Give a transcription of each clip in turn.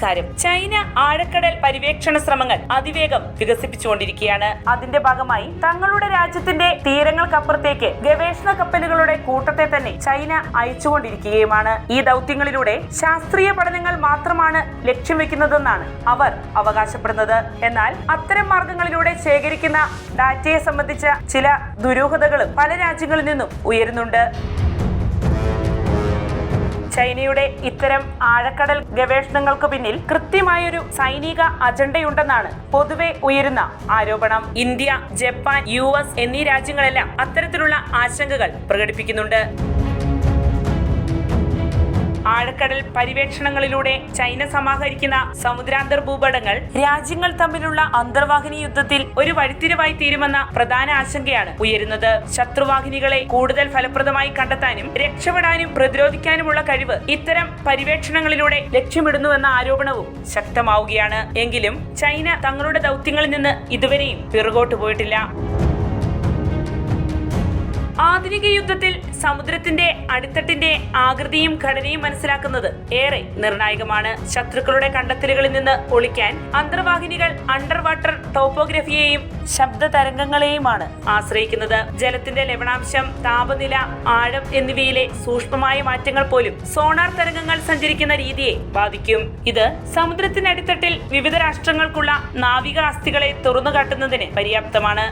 നമസ്കാരം ചൈന ആഴക്കടൽ പര്യവേക്ഷണ ശ്രമങ്ങൾ അതിവേഗം വികസിപ്പിച്ചുകൊണ്ടിരിക്കുകയാണ്. അതിന്റെ ഭാഗമായി തങ്ങളുടെ രാജ്യത്തിന്റെ തീരങ്ങൾക്കപ്പുറത്തേക്ക് ഗവേഷണ കപ്പലുകളുടെ കൂട്ടത്തെ തന്നെ ചൈന അയച്ചുകൊണ്ടിരിക്കുകയുമാണ്. ഈ ദൗത്യങ്ങളിലൂടെ ശാസ്ത്രീയ പഠനങ്ങൾ മാത്രമാണ് ലക്ഷ്യം വെക്കുന്നതെന്നാണ് അവർ അവകാശപ്പെടുന്നത്. എന്നാൽ അത്തരം മാർഗങ്ങളിലൂടെ ശേഖരിക്കുന്ന ഡാറ്റയെ സംബന്ധിച്ച ചില ദുരൂഹതകളും പല രാജ്യങ്ങളിൽ നിന്നും ഉയരുന്നുണ്ട്. ചൈനയുടെ ഇത്തരം ആഴക്കടൽ ഗവേഷണങ്ങൾക്ക് പിന്നിൽ കൃത്യമായൊരു സൈനിക അജണ്ടയുണ്ടെന്നാണ് പൊതുവെ ഉയരുന്ന ആരോപണം. ഇന്ത്യ ജപ്പാൻ യു എന്നീ രാജ്യങ്ങളെല്ലാം അത്തരത്തിലുള്ള ആശങ്കകൾ പ്രകടിപ്പിക്കുന്നുണ്ട്. ആഴക്കടൽ പര്യവേക്ഷണങ്ങളിലൂടെ ചൈന സമാഹരിക്കുന്ന സമുദ്രാന്തർ ഭൂപടങ്ങൾ രാജ്യങ്ങൾ തമ്മിലുള്ള അന്തർവാഹിനി യുദ്ധത്തിൽ ഒരു വഴിത്തിരിവായി തീരുമെന്ന പ്രധാന ആശങ്കയാണ് ഉയരുന്നത്. ശത്രുവാഹിനികളെ കൂടുതൽ ഫലപ്രദമായി കണ്ടെത്താനും രക്ഷപ്പെടാനും പ്രതിരോധിക്കാനുമുള്ള കഴിവ് ഇത്തരം പര്യവേക്ഷണങ്ങളിലൂടെ ലക്ഷ്യമിടുന്നുവെന്ന ആരോപണവും ശക്തമാവുകയാണ്. എങ്കിലും ചൈന തങ്ങളുടെ ദൗത്യങ്ങളിൽ നിന്ന് ഇതുവരെയും പിറകോട്ട് പോയിട്ടില്ല. ആധുനിക യുദ്ധത്തിൽ സമുദ്രത്തിന്റെ അടിത്തട്ടിന്റെ ആകൃതിയും ഘടനയും മനസ്സിലാക്കുന്നത് ഏറെ നിർണായകമാണ്. ശത്രുക്കളുടെ കണ്ടെത്തലുകളിൽ നിന്ന് ഒളിക്കാൻ അന്തർവാഹിനികൾ അണ്ടർ വാട്ടർ ടോപ്പോഗ്രഫിയെയും ശബ്ദ തരംഗങ്ങളെയുമാണ് ആശ്രയിക്കുന്നത്. ജലത്തിന്റെ ലവണാംശം താപനില ആഴം എന്നിവയിലെ സൂക്ഷ്മമായ മാറ്റങ്ങൾ പോലും സോണാർ തരംഗങ്ങൾ സഞ്ചരിക്കുന്ന രീതിയെ ബാധിക്കും. ഇത് സമുദ്രത്തിനടിത്തട്ടിൽ വിവിധ രാഷ്ട്രങ്ങൾക്കുള്ള നാവിക അസ്ഥികളെ തുറന്നുകാട്ടുന്നതിന് പര്യാപ്തമാണ്.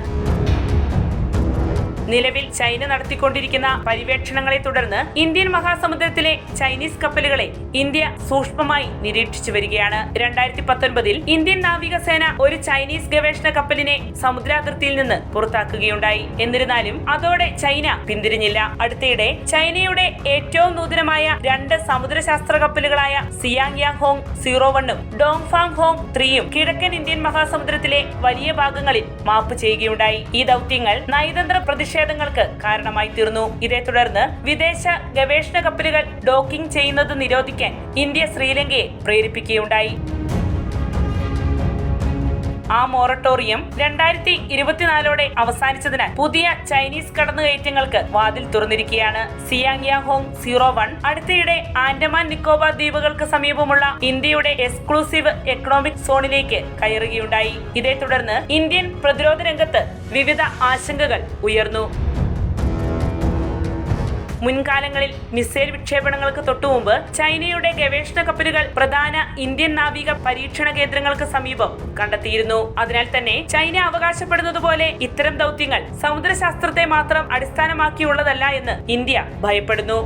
നിലവിൽ ചൈന നടത്തിക്കൊണ്ടിരിക്കുന്ന പര്യവേക്ഷണങ്ങളെ തുടർന്ന് ഇന്ത്യൻ മഹാസമുദ്രത്തിലെ ചൈനീസ് കപ്പലുകളെ ഇന്ത്യ സൂക്ഷ്മമായി നിരീക്ഷിച്ചു വരികയാണ്. രണ്ടായിരത്തി പത്തൊൻപതിൽ ഇന്ത്യൻ നാവികസേന ഒരു ചൈനീസ് ഗവേഷണ കപ്പലിനെ സമുദ്രാതിർത്തിയിൽ നിന്ന് പുറത്താക്കുകയുണ്ടായി. എന്നിരുന്നാലും അതോടെ ചൈന പിന്തിരിഞ്ഞില്ല. അടുത്തിടെ ചൈനയുടെ ഏറ്റവും നൂതനമായ രണ്ട് സമുദ്രശാസ്ത്ര കപ്പലുകളായ സിയാങ് യാങ് ഹോങ് സീറോ വണ്ണും ഡോങ് ഫാങ് ഹോങ് ത്രീയും കിഴക്കൻ ഇന്ത്യൻ മഹാസമുദ്രത്തിലെ വലിയ ഭാഗങ്ങളിൽ മാപ്പ് ചെയ്യുകയുണ്ടായി. ഈ ദൗത്യങ്ങൾ നയതന്ത്ര പ്രതിഷേധങ്ങൾക്ക് കാരണമായി തീർന്നു. ഇതേ തുടർന്ന് വിദേശ ഗവേഷണ കപ്പലുകൾ ഡോക്കിംഗ് ചെയ്യുന്നത് നിരോധിക്കാൻ ഇന്ത്യ ശ്രീലങ്കയെ പ്രേരിപ്പിക്കുകയുണ്ടായി. ആ മൊറട്ടോറിയം രണ്ടായിരത്തി ഇരുപത്തിനാലോടെ അവസാനിച്ചതിനാൽ പുതിയ ചൈനീസ് കടന്നുകയറ്റങ്ങൾക്ക് വാതിൽ തുറന്നിരിക്കുകയാണ്. സിയാങ് യാഹോങ് സീറോ വൺ അടുത്തിടെ ആൻഡമാൻ നിക്കോബാർ ദ്വീപുകൾക്ക് സമീപമുള്ള ഇന്ത്യയുടെ എക്സ്ക്ലൂസീവ് എക്കണോമിക് സോണിലേക്ക് കയറുകയുണ്ടായി. ഇതേ തുടർന്ന് ഇന്ത്യൻ പ്രതിരോധ രംഗത്ത് വിവിധ ആശങ്കകൾ ഉയർന്നു. മുൻകാലങ്ങളിൽ മിസൈൽ വിക്ഷേപണങ്ങൾക്ക് തൊട്ടുമുമ്പ് ചൈനയുടെ ഗവേഷണ കപ്പലുകൾ പ്രധാന ഇന്ത്യൻ നാവിക പരീക്ഷണ കേന്ദ്രങ്ങൾക്ക് സമീപം കണ്ടെത്തിയിരുന്നു. അതിനാൽ തന്നെ ചൈന അവകാശപ്പെടുന്നതുപോലെ ഇത്തരം ദൗത്യങ്ങൾ സമുദ്രശാസ്ത്രത്തെ മാത്രം അടിസ്ഥാനമാക്കിയുള്ളതല്ല എന്ന് ഇന്ത്യ ഭയപ്പെടുന്നു.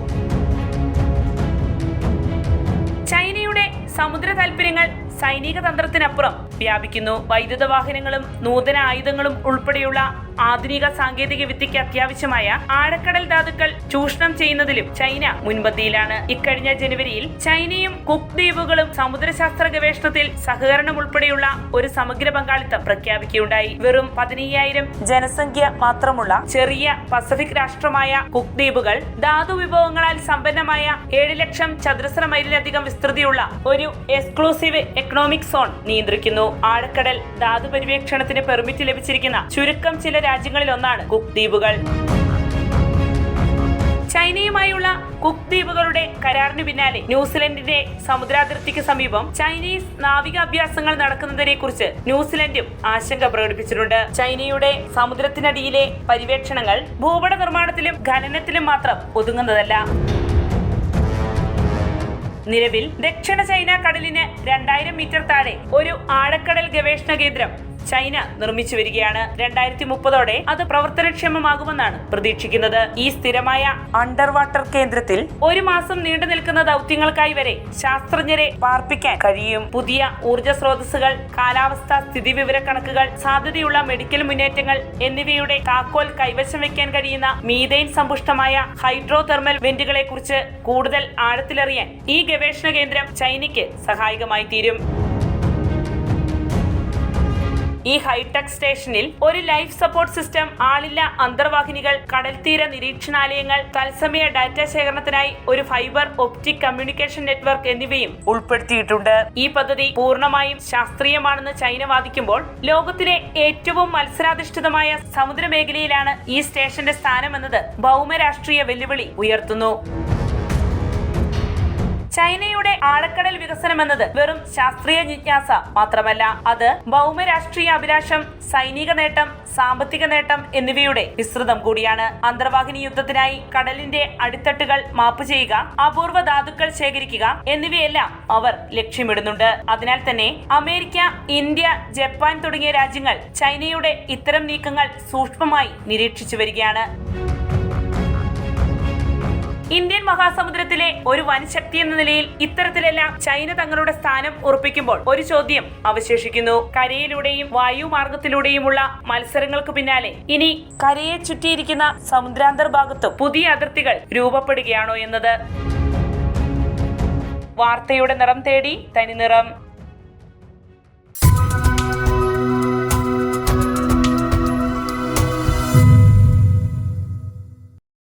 ചൈനയുടെ സമുദ്ര താൽപര്യങ്ങൾ സൈനിക തന്ത്രത്തിനപ്പുറം വ്യാപിക്കുന്നു. വൈദ്യുത വാഹനങ്ങളും നൂതന ആയുധങ്ങളും ഉൾപ്പെടെയുള്ള ആധുനിക സാങ്കേതിക വിദ്യയ്ക്ക് അത്യാവശ്യമായ ആഴക്കടൽ ധാതുക്കൾ ചൂഷണം ചെയ്യുന്നതിലും ചൈന മുൻപന്തിയിലാണ്. ഇക്കഴിഞ്ഞ ജനുവരിയിൽ ചൈനയും കുക്ക് ദ്വീപുകളും സമുദ്രശാസ്ത്ര ഗവേഷണത്തിൽ സഹകരണം ഉൾപ്പെടെയുള്ള ഒരു സമഗ്ര പങ്കാളിത്തം പ്രഖ്യാപിക്കുകയുണ്ടായി. വെറും പതിനയ്യായിരം ജനസംഖ്യ മാത്രമുള്ള ചെറിയ പസഫിക് രാഷ്ട്രമായ കുക്ക് ദ്വീപുകൾ ധാതു വിഭവങ്ങളാൽ സമ്പന്നമായ ഏഴ് ലക്ഷം ചതുരശ്ര മൈലിലധികം വിസ്തൃതിയുള്ള ഒരു എക്സ്ക്ലൂസീവ് എക്കണോമിക് സോൺ നിയന്ത്രിക്കുന്നു. ആഴക്കടൽ ധാതു പര്യവേക്ഷണത്തിന് പെർമിറ്റ് ലഭിച്ചിരിക്കുന്ന ചുരുക്കം ചില രാജ്യങ്ങളിൽ ഒന്നാണ് കുക്ക് ദ്വീപുകൾ. ചൈനയുമായുള്ള കുക്ക് ദ്വീപുകളുടെ കരാറിന് പിന്നാലെ ന്യൂസിലൻഡിന്റെ സമുദ്രാതിർത്തിക്ക് സമീപം ചൈനീസ് നാവിക അഭ്യാസങ്ങൾ നടക്കുന്നതിനെ കുറിച്ച് ന്യൂസിലൻഡും ആശങ്ക പ്രകടിപ്പിച്ചിട്ടുണ്ട്. ചൈനയുടെ സമുദ്രത്തിനടിയിലെ പര്യവേക്ഷണങ്ങൾ ഭൂപട നിർമ്മാണത്തിലും ഖനനത്തിലും മാത്രം ഒതുങ്ങുന്നതല്ല. നിലവിൽ ദക്ഷിണ ചൈന കടലിന് രണ്ടായിരം മീറ്റർ താഴെ ഒരു ആഴക്കടൽ ഗവേഷണ കേന്ദ്രം ചൈന നിർമ്മിച്ചു വരികയാണ് രണ്ടായിരത്തി മുപ്പതോടെ അത് പ്രവർത്തനക്ഷമമാകുമെന്നാണ് പ്രതീക്ഷിക്കുന്നത്. ഈ സ്ഥിരമായ അണ്ടർ വാട്ടർ കേന്ദ്രത്തിൽ ഒരു മാസം നീണ്ടു നിൽക്കുന്ന ദൗത്യങ്ങൾക്കായി വരെ ശാസ്ത്രജ്ഞരെ പാർപ്പിക്കാൻ കഴിയും. പുതിയ ഊർജ സ്രോതസ്സുകൾ കാലാവസ്ഥ സ്ഥിതി വിവര കണക്കുകൾ സാധ്യതയുള്ള മെഡിക്കൽ മുന്നേറ്റങ്ങൾ എന്നിവയുടെ താക്കോൽ കൈവശം വെക്കാൻ കഴിയുന്ന മീതെയിൻ സമ്പുഷ്ടമായ ഹൈഡ്രോ തെർമൽ വെന്റുകളെ കുറിച്ച് കൂടുതൽ ആഴത്തിലറിയാൻ ഈ ഗവേഷണ കേന്ദ്രം ചൈനയ്ക്ക് സഹായകമായി തീരും ഈ ഹൈടെക് സ്റ്റേഷനിൽ ഒരു ലൈഫ് സപ്പോർട്ട് സിസ്റ്റം ആളില്ല അന്തർവാഹിനികൾ കടൽത്തീര നിരീക്ഷണാലയങ്ങൾ തത്സമയ ഡാറ്റ ശേഖരണത്തിനായി ഒരു ഫൈബർ ഒപ്റ്റിക് കമ്മ്യൂണിക്കേഷൻ നെറ്റ്വർക്ക് എന്നിവയും ഉൾപ്പെടുത്തിയിട്ടുണ്ട്. ഈ പദ്ധതി പൂർണമായും ശാസ്ത്രീയമാണെന്ന് ചൈന വാദിക്കുമ്പോൾ ലോകത്തിലെ ഏറ്റവും മത്സരാധിഷ്ഠിതമായ സമുദ്രമേഖലയിലാണ് ഈ സ്റ്റേഷന്റെ സ്ഥാനമെന്നത് ഭൗമരാഷ്ട്രീയ വെല്ലുവിളി ഉയർത്തുന്നു. ചൈനയുടെ ആഴക്കടൽ വികസനം എന്നത് വെറും ശാസ്ത്രീയ ജിജ്ഞാസ മാത്രമല്ല അത് ഭൗമരാഷ്ട്രീയ അഭിലാഷം സൈനിക നേട്ടം സാമ്പത്തിക നേട്ടം എന്നിവയുടെ വിസ്തൃതം കൂടിയാണ്. അന്തർവാഹിനി യുദ്ധത്തിനായി കടലിന്റെ അടിത്തട്ടുകൾ മാപ്പ് ചെയ്യുക അപൂർവ ധാതുക്കൾ ശേഖരിക്കുക എന്നിവയെല്ലാം അവർ ലക്ഷ്യമിടുന്നുണ്ട്. അതിനാൽ തന്നെ അമേരിക്ക ഇന്ത്യ ജപ്പാൻ തുടങ്ങിയ രാജ്യങ്ങൾ ചൈനയുടെ ഇത്തരം നീക്കങ്ങൾ സൂക്ഷ്മമായി നിരീക്ഷിച്ചു വരികയാണ്. ഇന്ത്യൻ മഹാസമുദ്രത്തിലെ ഒരു വൻശക്തി എന്ന നിലയിൽ ഇത്തരത്തിലെല്ലാം ചൈന തങ്ങളുടെ സ്ഥാനം ഉറപ്പിക്കുമ്പോൾ ഒരു ചോദ്യം അവശേഷിക്കുന്നു. കരയിലൂടെയും വായുമാർഗത്തിലൂടെയുമുള്ള മത്സരങ്ങൾക്ക് പിന്നാലെ ഇനി കരയെ ചുറ്റിയിരിക്കുന്ന സമുദ്രാന്തർഭാഗത്തും പുതിയ അതിർത്തികൾ രൂപപ്പെടുകയാണോ എന്നത്? വാർത്തയുടെ നിറം തേടി തനിനിറം